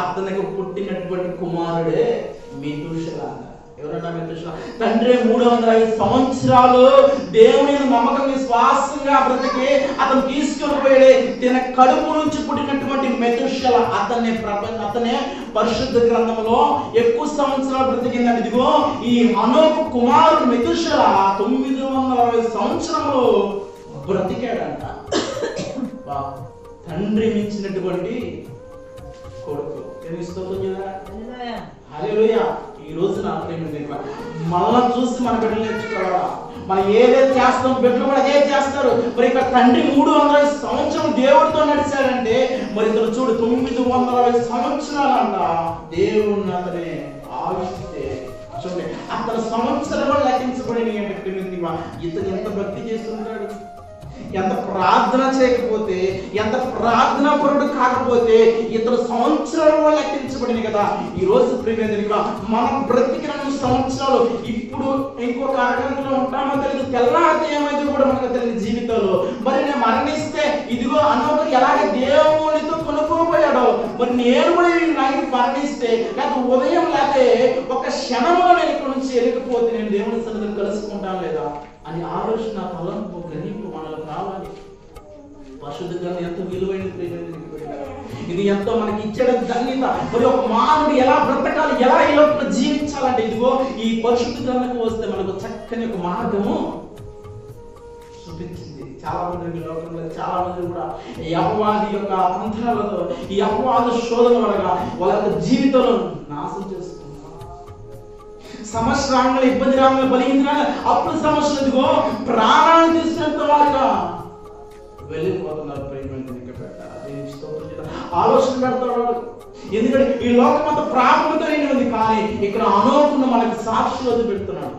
అతనికి పుట్టినటువంటి కుమారుడే మితుషలాగా ఎవరన్నా మెతుషల తండ్రి మూడు వందల ఐదు సంవత్సరాలు దేవుని నమ్మకం విశ్వాసంగా బ్రతికి అతను తీసుకొని పోయాడే తన కడుపు నుంచి పుట్టినటువంటి మెతుషల అతనే ప్రపంచ అతనే పరిశుద్ధ గ్రంథంలో ఎక్కువ సంవత్సరాలు బ్రతికిందని ఇదిగో ఈ హనోకు కుమారుడు మెతుషల తొమ్మిది వందల అరవై సంవత్సరములు బ్రతికాడంట. తండ్రి మించినటువంటి కొడుకు ఏమి స్తోత్రం హల్లెలూయా ఈ రోజు నా ప్రేమ మళ్ళా చూసి మన బిడ్డలు నేర్చుకోవాలా? మనం ఏదైతే చేస్తాం? బిడ్డలు కూడా అదే చేస్తారు? మరి ఇక్కడ తండ్రి మూడు వందల సంవత్సరం దేవుడితో నడిచాడంటే మరి ఇతను చూడు తొమ్మిది వందల సంవత్సరాలంట దేవుడిని అతని ఆవిస్తే చూడండి అతని సంవత్సరాలు లెక్కించబడి ఇతను ఎంత భక్తి చేస్తుంటాడు? ఎంత ప్రార్థన చేయకపోతే ఎంత ప్రార్థన పరుడు కాకపోతే ఇతరు సంవత్సరాలు లెక్కించబడింది కదా. ఈ రోజు ప్రియమైనదిగా మనం బ్రతికిన సంవత్సరాలు ఇప్పుడు ఇంకొక అరగంటలో ఉంటామో తెలియదు. తెల్లారితే ఏమైతే కూడా మనకు తెలియదు జీవితంలో. మరి నేను మరణిస్తే ఇదిగో అన్నోక ఎలాగ దేవునితో కొనుక్కోపోయాడో మరి నేను కూడా నాకు మరణిస్తే లేక ఉదయం లేకపోతే ఒక క్షణంలో నేను ఇక్కడ నుంచి వెళ్ళకపోతే నేను దేవుని సన్నిధిని కలుసుకుంటాను లేదా అని ఆలోచన తలంపు పరిశుద్ధ గ్రంథం ఎంతో విలువైన ప్రియమైనది ఇది ఎంతో మనకి ఇచ్చడం ధన్యత. మరి ఒక మానవుడు ఎలా బ్రతకాలి ఎలా ఈ లోపల జీవించాలంటే ఇదిగో ఈ పరిశుద్ధ గ్రంథకు వస్తే మనకు చక్కని ఒక మార్గము చూపించింది. చాలా మంది లోకంలో చాలా మంది కూడా ఈ అపవాది యొక్క తంత్రాలతో ఈ అపవాద శోధన వలన వాళ్ళ యొక్క జీవితంలో నాశనం చేస్తుంది సమస్య రాంగ ఇబ్బంది రాగానే బలిగించిన అప్పుడు సమస్యలు ఇదిగో ప్రాణాలు తీసుకున్నంత వారుగా వెళ్ళిపోతున్నారు ప్రేమ ఆలోచన పెడతాడు ఎందుకంటే ఈ లోకం అంత ప్రాముఖ్యత ఉంది కానీ ఇక్కడ అనోకున్న మనకి సాక్షి వదిలి పెడుతున్నాడు.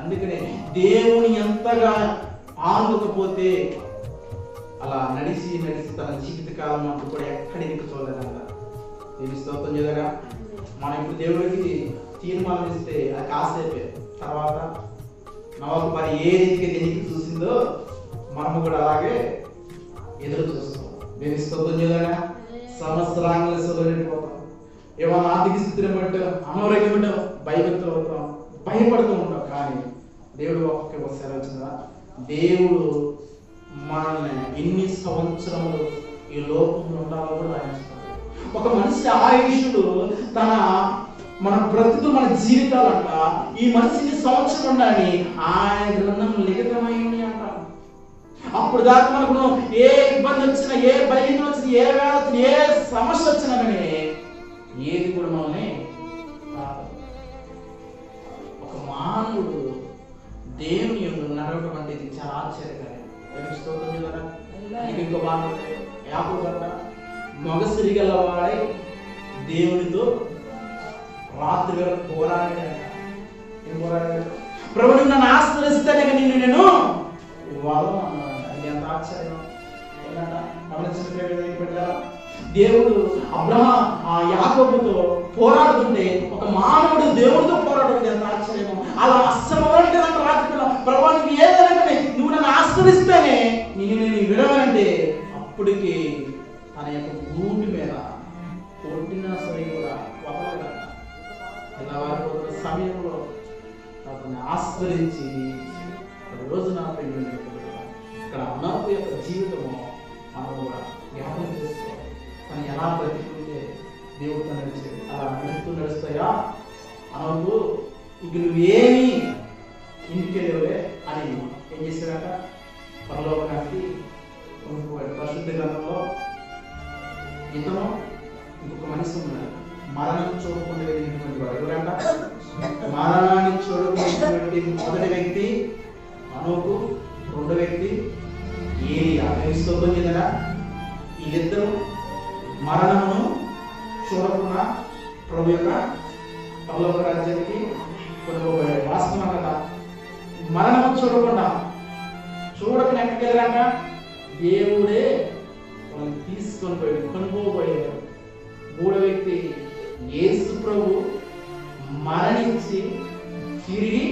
అందుకనే దేవుని ఎంతగా ఆందుకపోతే అలా నడిచి నడిచి తన జీవిత కాలం అంటూ కూడా ఎక్కడికి చూడలేదంట దేని స్తోత్రం చేయగా మనం ఇప్పుడు దేవుడికి తీర్మానం ఇస్తే అది కాసేపే. తర్వాత నవాబు మరి ఏ రీతికి దేనికి చూసిందో మనము కూడా అలాగే ఎదురు చూస్తాం దేని స్తోత్రం చేయాలా? సంవత్సరాంగల సొలరిపోతాం ఏమైనా ఆర్థిక స్థితిని బట్టి అనారోగ్యం బట్టి భయభక్తులు అవుతాం భయపడుతూ ఉంటాం. కానీ దేవుడు ఒక్కొక్క ఒకసారి వచ్చిందా దేవుడు మనల్ని ఎన్ని సంవత్సరములు ఈ లోకంలో ఉండాలో కూడా రాయించుతాడు ఒక మనిషి ఆయుషుడు తన మన బ్రతుకు మన జీవితాలంట ఈ మనిషిని సంవత్సరం ఉండాలని ఆయన గ్రంథం లిఖితమైంది అప్పుడు దాకా మనకు ఏ ఇబ్బంది వచ్చినా ఏ బలహీన వచ్చినా ఏ వేళ వచ్చినా ఏ సమస్య వచ్చినా కానీ ఏది కూడా మనల్ని ఒక మానవుడు దేవుని యొక్క నడవడం అంటే ఇది చాలా ఆశ్చర్యకరం. దేవుని స్తోత్రం చూడరా ఇంకో బాగా యాపు కదా మగసిరి గలవాడై దేవునితో రాత్రి వేళ పోరాడాడు ఏం పోరాడాడు నన్ను ఆశ్రయిస్తేనే కానీ నేను వాళ్ళు అన్నాడు. ఆశ్చర్యం. దేవుడు అబ్రహం ఆ యాకబుతో పోరాడుతుంటే ఒక మానవుడు దేవుడితో పోరాడుతుంది ఎంత ఆశ్చర్యం అలా అస్సమరంటే రాత్రి ప్రభా నువ్వు ఏదైనా నువ్వు నన్ను ఆశ్రయిస్తేనే నేను నేను విడవనంటే అప్పటికి తన యొక్క భూమి మీద కొట్టినా సరే కూడా వదలగల సమయంలో అతన్ని ఆశ్రయించి ఒక రోజు నా ప్రేమ ఇక్కడ అన్నపు యొక్క జీవితము మనం కూడా జ్ఞాపకం చేసుకోవాలి. తను ఎలా బ్రతికుంటే దేవుడు తను నడిచేది అలా నడుస్తూ నడుస్తాయా? అనవు ఇక నువ్వేమి ఇంటికి వెళ్ళవే అని ఏం చేశాడట పరలోకానికి కొనుక్కోవాలి. పరిశుద్ధ గ్రంథంలో ఇతను ఇంకొక మనిషి ఉన్నాడు మరణం చూడకుండా వెళ్ళినటువంటి వాడు ఎవరంట? మరణాన్ని చూడకుండా మొదటి వ్యక్తి అనోకు రెండో వ్యక్తి ఏలియా స్తోత్రం చెందగా వీళ్ళిద్దరూ మరణమును చూడకుండా ప్రభు యొక్క పల్లవ రాజ్యానికి కొనుక్కోబోయాడు వాస్తవం కదా. మరణము చూడకుండా చూడకుండా ఎక్కడికి వెళ్ళాక దేవుడే వాళ్ళని తీసుకొని పోయాడు కొనుక్కోబోయాడు మూడో వ్యక్తి యేసు ప్రభు మరణించి తిరిగి